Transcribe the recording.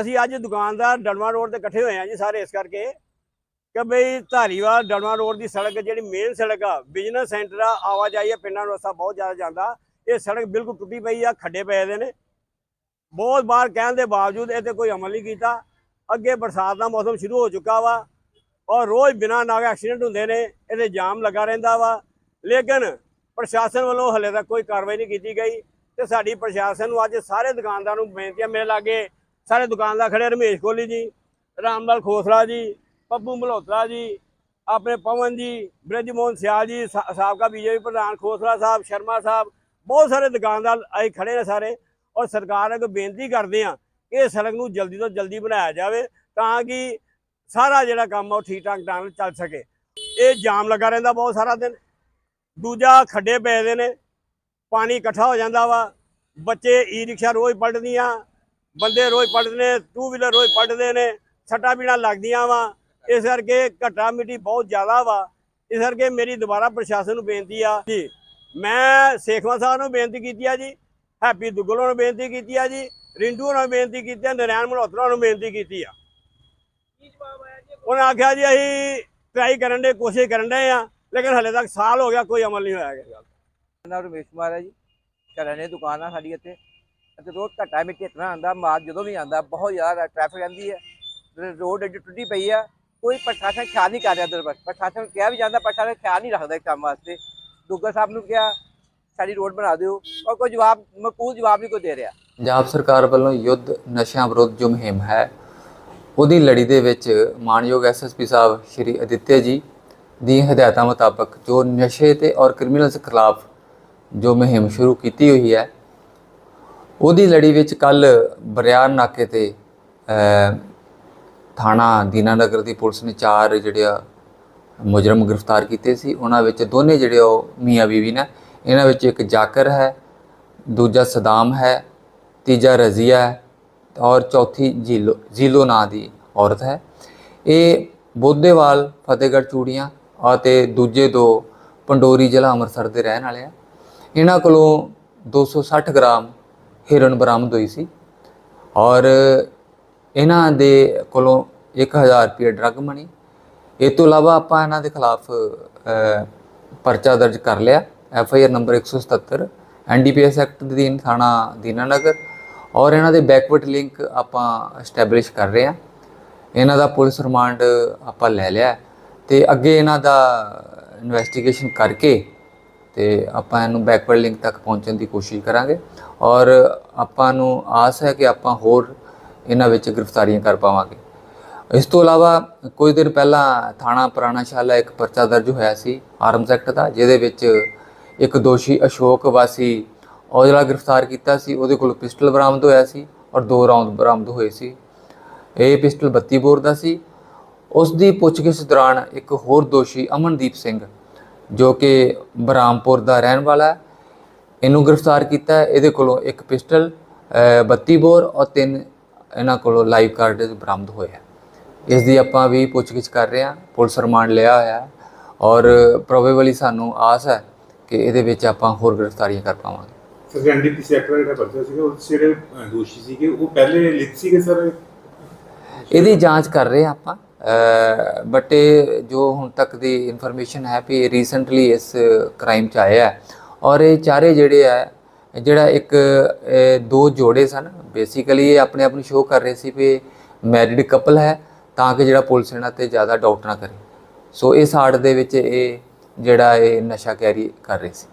ਅਸੀਂ ਅੱਜ ਦੁਕਾਨਦਾਰ ਡਲਵਾ ਰੋਡ ਤੇ ਇਕੱਠੇ ਹੋਏ ਆ ਜੀ ਸਾਰੇ ਇਸ ਕਰਕੇ ਕਿ ਬਈ ਧਾਰੀਵਾਲ ਡਲਵਾ ਰੋਡ ਦੀ ਸੜਕ ਜਿਹੜੀ ਮੇਨ ਸੜਕ ਆ ਬਿਜ਼ਨਸ ਸੈਂਟਰ ਆ, ਆਵਾਜਾਈ ਆ, ਪਿੰਡਾਂ ਨੂੰ ਰਸਤਾ ਬਹੁਤ ਜ਼ਿਆਦਾ ਜਾਂਦਾ। ਇਹ ਸੜਕ ਬਿਲਕੁਲ ਟੁੱਟੀ ਪਈ ਆ, ਖੱਡੇ ਪਏ ਦੇ ਨੇ। ਬਹੁਤ ਵਾਰ ਕਹਿਣ ਦੇ ਬਾਵਜੂਦ ਇਹ ਤੇ ਕੋਈ ਅਮਲ ਨਹੀਂ ਕੀਤਾ। ਅੱਗੇ ਬਰਸਾਤ ਦਾ ਮੌਸਮ ਸ਼ੁਰੂ ਹੋ ਚੁੱਕਾ ਵਾ ਔਰ ਰੋਜ਼ ਬਿਨਾਂ ਨਾਗ ਐਕਸੀਡੈਂਟ ਹੁੰਦੇ ਨੇ, ਇਹਦੇ ਜਾਮ ਲੱਗਾ ਰਹਿੰਦਾ ਵਾ। ਲੇਕਿਨ ਪ੍ਰਸ਼ਾਸਨ ਵੱਲੋਂ ਹਲੇ ਤੱਕ ਕੋਈ ਕਾਰਵਾਈ ਨਹੀਂ ਕੀਤੀ ਗਈ ਤੇ ਸਾਡੀ ਪ੍ਰਸ਼ਾਸਨ ਨੂੰ ਅੱਜ ਸਾਰੇ ਦੁਕਾਨਦਾਰਾਂ ਨੂੰ ਬੇਨਤੀ ਹੈ ਮੇਰੇ ਲਾਗੇ ਸਾਰੇ ਦੁਕਾਨਦਾਰ ਖੜੇ ਰਮੇਸ਼ ਕੋਹਲੀ ਜੀ, ਰਾਮਲਾਲ ਖੋਸਲਾ ਜੀ ਪੱਪੂ ਮਲਹੋਤਰਾ ਜੀ, ਆਪਣੇ ਪਵਨ ਜੀ ਬ੍ਰਿਜ ਮੋਹਨ ਸਿਆਲ ਜੀ, ਸਾ- ਸਾਬਕਾ ਬੀਜੇਪੀ ਪ੍ਰਧਾਨ ਖੋਸਲਾ ਸਾਹਿਬ, ਸ਼ਰਮਾ ਸਾਹਿਬ, ਬਹੁਤ ਸਾਰੇ ਦੁਕਾਨਦਾਰ ਅਸੀਂ ਖੜੇ ਨੇ ਸਾਰੇ ਔਰ ਸਰਕਾਰ ਅੱਗੇ ਬੇਨਤੀ ਕਰਦੇ ਆ ਕਿ ਇਹ ਸੜਕ ਨੂੰ ਜਲਦੀ ਤੋਂ ਜਲਦੀ ਬਣਾਇਆ ਜਾਵੇ ਤਾਂ ਕਿ ਸਾਰਾ ਜਿਹੜਾ ਕੰਮ ਆ ਉਹ ਠੀਕ ਠਾਕ ਢੰਗ ਨਾਲ ਚੱਲ ਸਕੇ। ਇਹ ਜਾਮ ਲੱਗਾ ਰਹਿੰਦਾ ਬਹੁਤ ਸਾਰਾ ਦਿਨ। ਦੂਜਾ ਖੱਡੇ ਪਏ ਦੇ ਨੇ, ਪਾਣੀ ਇਕੱਠਾ ਹੋ ਜਾਂਦਾ ਵਾ, ਬੱਚੇ ਈ ਰਿਕਸ਼ਾ ਰੋਜ਼ ਪਲਟਦੀਆਂ ਬੰਦੇ ਰੋਜ਼ ਪਲਟਦੇ ਨੇ ਟੂ ਵੀਲਰ ਰੋਜ਼ ਪੜਦੇ ਨੇ, ਸੱਟਾਂ ਪੀੜਾਂ ਲੱਗਦੀਆਂ ਵਾ। ਇਸ ਕਰਕੇ ਘੱਟਾ ਮਿੱਟੀ ਬਹੁਤ ਜ਼ਿਆਦਾ ਵਾ। ਇਸ ਕਰਕੇ ਮੇਰੀ ਦੁਬਾਰਾ ਪ੍ਰਸ਼ਾਸਨ ਨੂੰ ਬੇਨਤੀ ਆ ਜੀ। ਮੈਂ ਸੇਖਵਾ ਸਾਹਿਬ ਨੂੰ ਬੇਨਤੀ ਕੀਤੀ ਆ ਜੀ, ਹੈਪੀ ਦੁੱਗਲ ਨੂੰ ਬੇਨਤੀ ਕੀਤੀ ਆ ਜੀ, ਰਿੰਟੂ ਨੂੰ ਬੇਨਤੀ ਕੀਤੀ ਆ, ਨਰੈਣ ਮਲਹੋਤਰਾ ਨੂੰ ਬੇਨਤੀ ਕੀਤੀ ਆ। ਉਹਨਾਂ ਆਖਿਆ ਜੀ, ਅਸੀਂ ਟਰਾਈ ਕਰਨ ਦੇ, ਕੋਸ਼ਿਸ਼ ਕਰਨ ਦੇ ਆ, ਲੇਕਿਨ ਹਲੇ ਤੱਕ ਸਾਲ ਹੋ ਗਿਆ, ਕੋਈ ਅਮਲ ਨਹੀਂ ਹੋਇਆ ਹੈਗਾ। ਮੇਰਾ ਨਾਮ ਰਮੇਸ਼ ਕੁਮਾਰ ਹੈ ਜੀ। ਕਰਿਆਨੇ ਦੀ ਦੁਕਾਨ ਆ ਸਾਡੀ ਇੱਥੇ। ਅਤੇ ਰੋਜ਼ ਘੱਟਾ ਮਿੱਟੀ ਇਤਨਾ ਆਂਦਾ ਮਾਲ ਜਦੋਂ ਵੀ ਆਂਦਾ ਬਹੁਤ ਜ਼ਿਆਦਾ ਟ੍ਰੈਫਿਕ ਰਹਿੰਦੀ ਹੈ। ਰੋਡ ਐਡੀ ਟੁੱਟੀ ਪਈ ਆ, ਕੋਈ ਪ੍ਰਸ਼ਾਸਨ ਖਿਆਲ ਨਹੀਂ ਕਰ ਰਿਹਾ ਦਰ ਪ੍ਰਸ਼ਾਸਨ ਕਿਹਾ ਵੀ ਜਾਂਦਾ, ਪ੍ਰਸ਼ਾਸਨ ਖਿਆਲ ਨਹੀਂ ਰੱਖਦਾ ਇਸ ਕੰਮ ਵਾਸਤੇ। ਦੁੱਗਾ ਸਾਹਿਬ ਨੂੰ ਕਿਹਾ, ਸਾਡੀ ਰੋਡ ਬਣਾ ਦਿਓ। ਔਰ ਕੋਈ ਜਵਾਬ ਮਕਬੂਲ ਜਵਾਬ ਨਹੀਂ ਕੋਈ ਦੇ ਰਿਹਾ। ਪੰਜਾਬ ਸਰਕਾਰ ਵੱਲੋਂ ਯੁੱਧ, ਨਸ਼ਿਆਂ ਵਿਰੁੱਧ ਜੋ ਮੁਹਿੰਮ ਹੈ, ਉਹਦੀ ਲੜੀ ਦੇ ਵਿੱਚ ਮਾਨਯੋਗ ਐਸਐਸਪੀ ਸਾਹਿਬ ਸ਼੍ਰੀ ਅਦਿੱਤਿਆ ਜੀ ਦੀ ਹਦਾਇਤਾਂ ਮੁਤਾਬਕ ਜੋ ਨਸ਼ੇ ਤੇ ਔਰ ਕ੍ਰਿਮੀਨਲਸ ਖਿਲਾਫ ਜੋ ਮੁਹਿੰਮ ਸ਼ੁਰੂ ਕੀਤੀ ਹੋਈ ਹੈ ਉਹਦੀ ਲੜੀ ਵਿੱਚ ਕੱਲ ਬਰਿਆਰ ਨਾਕੇ ਤੇ ਅ, ਥਾਣਾ ਦੀਨਾਨਗਰ ਦੀ ਪੁਲਿਸ ਨੇ ਚਾਰ ਜਿਹੜੇ ਆ ਮੁਜਰਮ ਗ੍ਰਿਫਤਾਰ ਕੀਤੇ ਸੀ। ਉਹਨਾਂ ਵਿੱਚ ਦੋਨੇ ਜਿਹੜੇ ਉਹ ਮੀਆਂ ਬੀਵੀ ਨੇ। ਇਹਨਾਂ ਵਿੱਚ ਇੱਕ ਜਾਕਰ ਹੈ ਦੂਜਾ ਸਦਾਮ ਹੈ ਤੀਜਾ ਰਜ਼ੀਆ ਹੈ ਔਰ ਚੌਥੀ ਜੀਲੋ ਜੀਲੋ ਨਾਂ ਦੀ ਔਰਤ ਹੈ। ਇਹ ਬੋਧੇਵਾਲ ਫਤਿਹਗੜ੍ਹ ਚੂੜੀਆਂ ਅਤੇ ਦੂਜੇ ਦੋ ਪੰਡੋਰੀ ਜ਼ਿਲ੍ਹਾ ਅੰਮ੍ਰਿਤਸਰ ਦੇ ਰਹਿਣ ਵਾਲੇ ਆ। ਇਹਨਾਂ ਕੋਲੋਂ 260 ਗ੍ਰਾਮ ਹੀਰੋਇਨ ਬਰਾਮਦ ਹੋਈ ਸੀ ਔਰ ਇਹਨਾਂ ਦੇ ਕੋਲੋਂ 1000 ਰੁਪਏ ਡਰੱਗ ਮਨੀ ਇਹ ਤੋਂ ਇਲਾਵਾ ਆਪਾਂ ਇਹਨਾਂ ਦੇ ਖਿਲਾਫ ਪਰਚਾ ਦਰਜ ਕਰ ਲਿਆ F I R number 177 NDPS act ਦੇ ਅਧੀਨ ਥਾਣਾ ਦੀਨਾਨਗਰ ਔਰ ਇਹਨਾਂ ਦੇ ਬੈਕਵਰਡ ਲਿੰਕ ਆਪਾਂ ਐਸਟੈਬਲਿਸ਼ ਕਰ ਰਹੇ ਹਾਂ। ਇਹਨਾਂ ਦਾ ਪੁਲਿਸ ਰਿਮਾਂਡ ਆਪਾਂ ਲੈ ਲਿਆ ਹੈ ਤੇ ਅੱਗੇ ਇਹਨਾਂ ਦਾ ਇਨਵੈਸਟੀਗੇਸ਼ਨ ਕਰਕੇ ਤੇ ਆਪਾਂ ਇਹਨੂੰ ਬੈਕਵਰਡ ਲਿੰਕ ਤੱਕ ਪਹੁੰਚਣ ਦੀ ਕੋਸ਼ਿਸ਼ ਕਰਾਂਗੇ। ਔਰ ਆਪਾਂ ਨੂੰ ਆਸ ਹੈ ਕਿ ਆਪਾਂ ਹੋਰ ਇਹਨਾਂ ਵਿੱਚ ਗ੍ਰਿਫਤਾਰੀਆਂ ਕਰ ਪਾਵਾਂਗੇ। ਇਸ ਤੋਂ ਇਲਾਵਾ ਕੁਝ ਦਿਨ ਪਹਿਲਾਂ ਥਾਣਾ ਪੁਰਾਣਾਸ਼ਾਲਾ ਇੱਕ ਪਰਚਾ ਦਰਜ ਹੋਇਆ ਸੀ ਆਰਮਸ ਐਕਟ ਦਾ, ਜਿਹਦੇ ਵਿੱਚ ਇੱਕ ਦੋਸ਼ੀ ਅਸ਼ੋਕ ਵਾਸੀ ਔਜਲਾ ਗ੍ਰਿਫਤਾਰ ਕੀਤਾ ਸੀ, ਉਹਦੇ ਕੋਲ ਪਿਸਟਲ ਬਰਾਮਦ ਹੋਇਆ ਸੀ ਔਰ ਦੋ ਰਾਉਂਡ ਬਰਾਮਦ ਹੋਏ ਸੀ। ਇਹ ਪਿਸਟਲ 32 ਬੋਰ ਦਾ ਸੀ। ਉਸ ਦੀ ਪੁੱਛਗਿੱਛ ਦੌਰਾਨ ਇੱਕ ਹੋਰ ਦੋਸ਼ੀ ਅਮਨਦੀਪ ਸਿੰਘ ਜੋ ਕਿ ਬਰਾਮਪੁਰ ਦਾ ਰਹਿਣ ਵਾਲਾ ਹੈ। ਇਹਨੂੰ ਗ੍ਰਿਫਤਾਰ ਕੀਤਾ ਹੈ। ਇਹਦੇ ਕੋਲੋਂ ਇੱਕ ਪਿਸਟਲ ਅ, 32 ਬੋਰ ਔਰ ਤਿੰਨ ਇਹਨਾਂ ਕੋਲੋਂ ਲਾਈਵ ਕਾਰਡ ਬਰਾਮਦ ਹੋਏ ਹੈ। ਇਸ ਦੀ ਆਪਾਂ ਵੀ ਪੁੱਛਗਿੱਛ ਕਰ ਰਹੇ ਹਾਂ। ਪੁਲਿਸ ਰਿਮਾਂਡ ਲਿਆ ਹੋਇਆ ਹੈ ਔਰ ਪ੍ਰੋਬੇਬਲੀ ਸਾਨੂੰ ਆਸ ਹੈ ਕਿ ਇਹਦੇ ਵਿੱਚ ਆਪਾਂ ਹੋਰ ਗ੍ਰਿਫਤਾਰੀਆਂ ਕਰ ਪਾਵਾਂਗੇ। ਸਰ ਐਨਡੀਪੀ ਸੈਕਟਰ ਜਿਹੜਾ ਪਰਚਾ ਸੀਗਾ ਉਹ ਜਿਹੜੇ ਦੋਸ਼ੀ ਸੀਗੇ ਉਹ ਪਹਿਲੇ ਲਿਖ ਸੀਗੇ ਸਰ? ਇਹਦੀ ਜਾਂਚ ਕਰ ਰਹੇ ਆਪਾਂ। ਬਟ ਇਹ ਜੋ ਹੁਣ ਤੱਕ ਦੀ ਇਨਫੋਰਮੇਸ਼ਨ ਹੈ ਵੀ ਰੀਸੈਂਟਲੀ ਇਸ ਕ੍ਰਾਈਮ ਚ ਆਇਆ ਹੈ ਔਰ ਇਹ ਚਾਰੇ ਜਿਹੜੇ ਆ ਜਿਹੜਾ ਇੱਕ ਦੋ ਜੋੜੇ ਸਨ ਬੇਸਿਕਲੀ ਇਹ ਆਪਣੇ ਆਪ ਨੂੰ ਸ਼ੋਅ ਕਰ ਰਹੇ ਸੀ ਵੀ ਮੈਰਿਡ ਕਪਲ ਹੈ ਤਾਂ ਕਿ ਜਿਹੜਾ ਪੁਲਿਸ ਇਹਨਾਂ ਤੇ ਜ਼ਿਆਦਾ ਡਾਊਟ ਨਾ ਕਰੇ। ਸੋ ਇਸ ਆੜ ਦੇ ਵਿੱਚ ਇਹ ਜਿਹੜਾ ਇਹ ਨਸ਼ਾ ਕੈਰੀ ਕਰ ਰਹੇ ਸੀ।